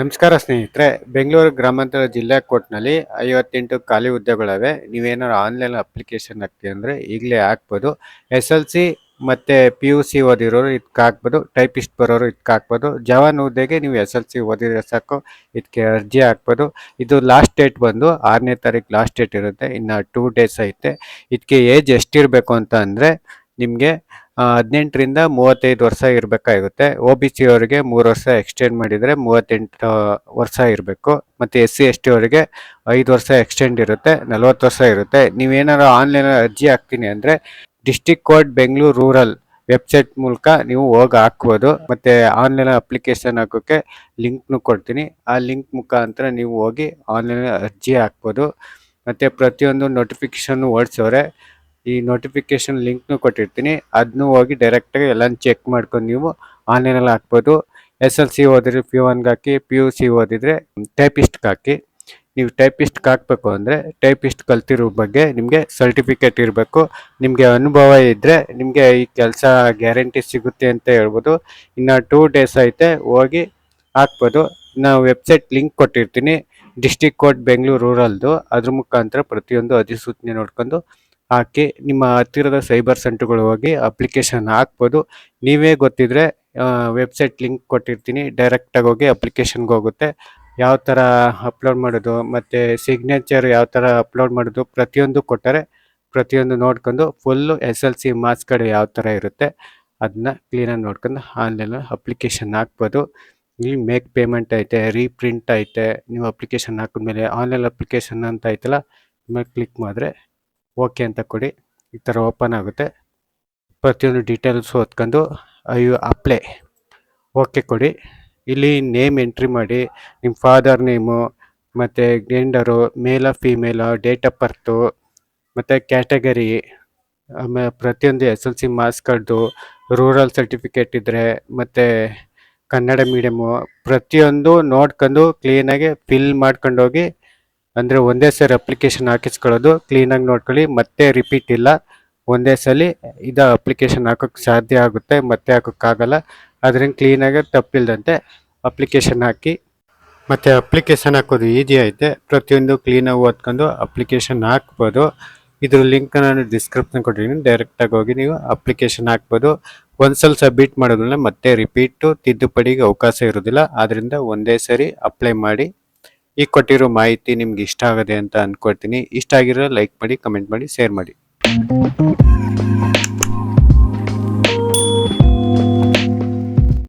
ನಮಸ್ಕಾರ ಸ್ನೇಹಿತರೆ, ಬೆಂಗಳೂರು ಗ್ರಾಮಾಂತರ ಜಿಲ್ಲೆ ಕೋರ್ಟ್ನಲ್ಲಿ ಐವತ್ತೆಂಟು ಖಾಲಿ ಹುದ್ದೆಗಳಿವೆ. ನೀವೇನಾದ್ರು ಆನ್ಲೈನ್ ಅಪ್ಲಿಕೇಶನ್ ಹಾಕ್ತೀವಿ ಅಂದರೆ ಈಗಲೇ ಹಾಕ್ಬೋದು. ಎಸ್ ಎಲ್ ಸಿ ಮತ್ತು ಪಿ ಯು ಸಿ ಓದಿರೋರು ಇದಕ್ಕೆ ಹಾಕ್ಬೋದು. ಟೈಪಿಸ್ಟ್ ಬರೋರು ಇದಕ್ಕೆ ಹಾಕ್ಬೋದು. ಜವಾನ್ ಹುದ್ದೆಗೆ ನೀವು ಎಸ್ ಎಲ್ ಸಿ ಓದಿದ್ರೆ ಸಾಕು ಇದಕ್ಕೆ ಅರ್ಜಿ ಹಾಕ್ಬೋದು. ಇದು ಲಾಸ್ಟ್ ಡೇಟ್ ಬಂದು ಆರನೇ ತಾರೀಕು ಲಾಸ್ಟ್ ಡೇಟ್ ಇರುತ್ತೆ. ಇನ್ನು ಟೂ ಡೇಸ್ ಐತೆ. ಇದಕ್ಕೆ ಏಜ್ ಎಷ್ಟಿರಬೇಕು ಅಂತ ಅಂದರೆ ನಿಮಗೆ ಹದಿನೆಂಟರಿಂದ ಮೂವತ್ತೈದು ವರ್ಷ ಇರಬೇಕಾಗುತ್ತೆ. ಒ ಬಿ ಸಿ ಅವರಿಗೆ ಮೂರು ವರ್ಷ ಎಕ್ಸ್ಟೆಂಡ್ ಮಾಡಿದರೆ ಮೂವತ್ತೆಂಟು ವರ್ಷ ಇರಬೇಕು. ಮತ್ತು ಎಸ್ ಸಿ ಎಸ್ ಟಿ ಅವರಿಗೆ ಐದು ವರ್ಷ ಎಕ್ಸ್ಟೆಂಡ್ ಇರುತ್ತೆ, ನಲ್ವತ್ತು ವರ್ಷ ಇರುತ್ತೆ. ನೀವೇನಾದ್ರು ಆನ್ಲೈನ್ ಅರ್ಜಿ ಹಾಕ್ತೀನಿ ಅಂದರೆ district court Bengaluru rural website ಮೂಲಕ ನೀವು ಹೋಗಿ ಹಾಕ್ಬೋದು. ಮತ್ತು ಆನ್ಲೈನ್ ಅಪ್ಲಿಕೇಶನ್ ಹಾಕೋಕ್ಕೆ ಲಿಂಕ್ನು ಕೊಡ್ತೀನಿ. ಆ ಲಿಂಕ್ ಮುಖಾಂತರ ನೀವು ಹೋಗಿ ಆನ್ಲೈನ್ ಅರ್ಜಿ ಹಾಕ್ಬೋದು. ಮತ್ತು ಪ್ರತಿಯೊಂದು ನೋಟಿಫಿಕೇಷನ್ ಓಡಿಸೋರೆ ಈ ನೋಟಿಫಿಕೇಶನ್ ಲಿಂಕ್ನು ಕೊಟ್ಟಿರ್ತೀನಿ. ಅದನ್ನು ಹೋಗಿ ಡೈರೆಕ್ಟಾಗಿ ಎಲ್ಲ ಚೆಕ್ ಮಾಡ್ಕೊಂಡು ನೀವು ಆನ್ಲೈನಲ್ಲಿ ಹಾಕ್ಬೋದು. ಎಸ್ ಎಲ್ ಸಿ ಓದಿದ್ರೆ ಪಿ ಒನ್ಗೆ ಹಾಕಿ ಪಿ ಯು ಸಿ ಓದಿದರೆ ಟೈಪಿಸ್ಟ್ಗೆ ಹಾಕಿ. ನೀವು ಟೈಪಿಸ್ಟ್ಗೆ ಹಾಕಬೇಕು ಅಂದರೆ ಟೈಪಿಸ್ಟ್ ಕಲ್ತಿರೋ ಬಗ್ಗೆ ನಿಮಗೆ ಸರ್ಟಿಫಿಕೇಟ್ ಇರಬೇಕು. ನಿಮಗೆ ಅನುಭವ ಇದ್ದರೆ ನಿಮಗೆ ಈ ಕೆಲಸ ಗ್ಯಾರಂಟಿ ಸಿಗುತ್ತೆ ಅಂತ ಹೇಳ್ಬೋದು. ಇನ್ನು ಟೂ ಡೇಸ್ ಐತೆ, ಹೋಗಿ ಹಾಕ್ಬೋದು. ನಾವು ವೆಬ್ಸೈಟ್ ಲಿಂಕ್ ಕೊಟ್ಟಿರ್ತೀನಿ. ಡಿಸ್ಟಿಕ್ ಕೋರ್ಟ್ ಬೆಂಗಳೂರು ರೂರಲ್ದು ಅದ್ರ ಮುಖಾಂತರ ಪ್ರತಿಯೊಂದು ಅಧಿಸೂಚನೆ ನೋಡ್ಕೊಂಡು ಹಾಕಿ ನಿಮ್ಮ ಹತ್ತಿರದ ಸೈಬರ್ ಸೆಂಟ್ರ್ಗಳು ಹೋಗಿ ಅಪ್ಲಿಕೇಶನ್ ಹಾಕ್ಬೋದು. ನೀವೇ ಗೊತ್ತಿದ್ರೆ ವೆಬ್ಸೈಟ್ ಲಿಂಕ್ ಕೊಟ್ಟಿರ್ತೀನಿ. ಡೈರೆಕ್ಟಾಗಿ ಹೋಗಿ ಅಪ್ಲಿಕೇಶನ್ಗೆ ಹೋಗುತ್ತೆ. ಯಾವ ಥರ ಅಪ್ಲೋಡ್ ಮಾಡೋದು, ಮತ್ತು ಸಿಗ್ನೇಚರ್ ಯಾವ ಥರ ಅಪ್ಲೋಡ್ ಮಾಡೋದು ಪ್ರತಿಯೊಂದು ಕೊಟ್ಟರೆ ಪ್ರತಿಯೊಂದು ನೋಡ್ಕೊಂಡು full S L C marks card ಯಾವ ಥರ ಇರುತ್ತೆ ಅದನ್ನ ಕ್ಲೀನಾಗಿ ನೋಡ್ಕೊಂಡು ಆನ್ಲೈನ್ ಅಪ್ಲಿಕೇಶನ್ ಹಾಕ್ಬೋದು. ಇಲ್ಲಿ ಮೇಕ್ ಪೇಮೆಂಟ್ ಐತೆ ರೀಪ್ರಿಂಟ್ ಐತೆ, ನೀವು ಅಪ್ಲಿಕೇಶನ್ ಹಾಕಿದ್ಮೇಲೆ ಆನ್ಲೈನ್ ಅಪ್ಲಿಕೇಶನ್ ಅಂತ ಐತಲ್ಲ ಮೇಲೆ ಕ್ಲಿಕ್ ಮಾಡಿದ್ರೆ ಓಕೆ ಅಂತ ಕೊಡಿ. ಈ ಥರ ಓಪನ್ ಆಗುತ್ತೆ. ಪ್ರತಿಯೊಂದು ಡೀಟೇಲ್ಸ್ ಓದ್ಕೊಂಡು ಅಯ್ಯೋ ಅಪ್ಲೈ. ಓಕೆ ಕೊಡಿ. ಇಲ್ಲಿ ನೇಮ್ ಎಂಟ್ರಿ ಮಾಡಿ, ನಿಮ್ಮ ಫಾದರ್ ನೇಮು, ಮತ್ತು ಗೆಂಡರು, ಮೇಲ, ಫೀಮೇಲ, ಡೇಟ್ ಆಫ್ ಬರ್ತು, ಮತ್ತು ಕ್ಯಾಟಗರಿ, ಆಮೇಲೆ ಪ್ರತಿಯೊಂದು S L C marks rural certificate ಇದ್ದರೆ ಮತ್ತು ಕನ್ನಡ ಮೀಡಿಯಮು, ಪ್ರತಿಯೊಂದು ನೋಡ್ಕೊಂಡು ಕ್ಲೀನಾಗಿ ಫಿಲ್ ಮಾಡ್ಕೊಂಡು ಹೋಗಿ ಅಂದರೆ ಒಂದೇ ಸರಿ ಅಪ್ಲಿಕೇಶನ್ ಹಾಕಿಸ್ಕೊಳ್ಳೋದು ಕ್ಲೀನಾಗಿ ನೋಡ್ಕೊಳ್ಳಿ, ಮತ್ತೆ ರಿಪೀಟ್ ಇಲ್ಲ. ಒಂದೇ ಸಲ ಇದು ಅಪ್ಲಿಕೇಶನ್ ಹಾಕೋಕ್ಕೆ ಸಾಧ್ಯ ಆಗುತ್ತೆ, ಮತ್ತೆ ಹಾಕೋಕ್ಕಾಗಲ್ಲ ಅದರಿಂದ ಕ್ಲೀನಾಗಿ ತಪ್ಪಿಲ್ಲದಂತೆ ಅಪ್ಲಿಕೇಶನ್ ಹಾಕಿ. ಮತ್ತು ಅಪ್ಲಿಕೇಶನ್ ಹಾಕೋದು ಈಸಿ ಐತೆ. ಪ್ರತಿಯೊಂದು ಕ್ಲೀನಾಗಿ ಓದ್ಕೊಂಡು ಅಪ್ಲಿಕೇಶನ್ ಹಾಕ್ಬೋದು. ಇದ್ರ ಲಿಂಕ್ ನಾನು ಡಿಸ್ಕ್ರಿಪ್ಷನ್ ಕೊಟ್ಟಿದ್ದೀನಿ. ಡೈರೆಕ್ಟಾಗಿ ಹೋಗಿ ನೀವು ಅಪ್ಲಿಕೇಶನ್ ಹಾಕ್ಬೋದು. ಒಂದ್ಸಲ ಸಬ್ಮಿಟ್ ಮಾಡೋದ್ರಿಂದ ಮತ್ತೆ ರಿಪೀಟು ತಿದ್ದುಪಡಿಗೆ ಅವಕಾಶ ಇರೋದಿಲ್ಲ. ಆದ್ದರಿಂದ ಒಂದೇ ಸರಿ ಅಪ್ಲೈ ಮಾಡಿ. ಈಗ ಕೊಟ್ಟಿರೋ ಮಾಹಿತಿ ನಿಮ್ಗೆ ಇಷ್ಟ ಆಗದೆ ಅಂತ ಅನ್ಕೊಳ್ತೀನಿ. ಇಷ್ಟ ಆಗಿರೋ ಲೈಕ್ ಮಾಡಿ ಕಮೆಂಟ್ ಮಾಡಿ ಶೇರ್ ಮಾಡಿ.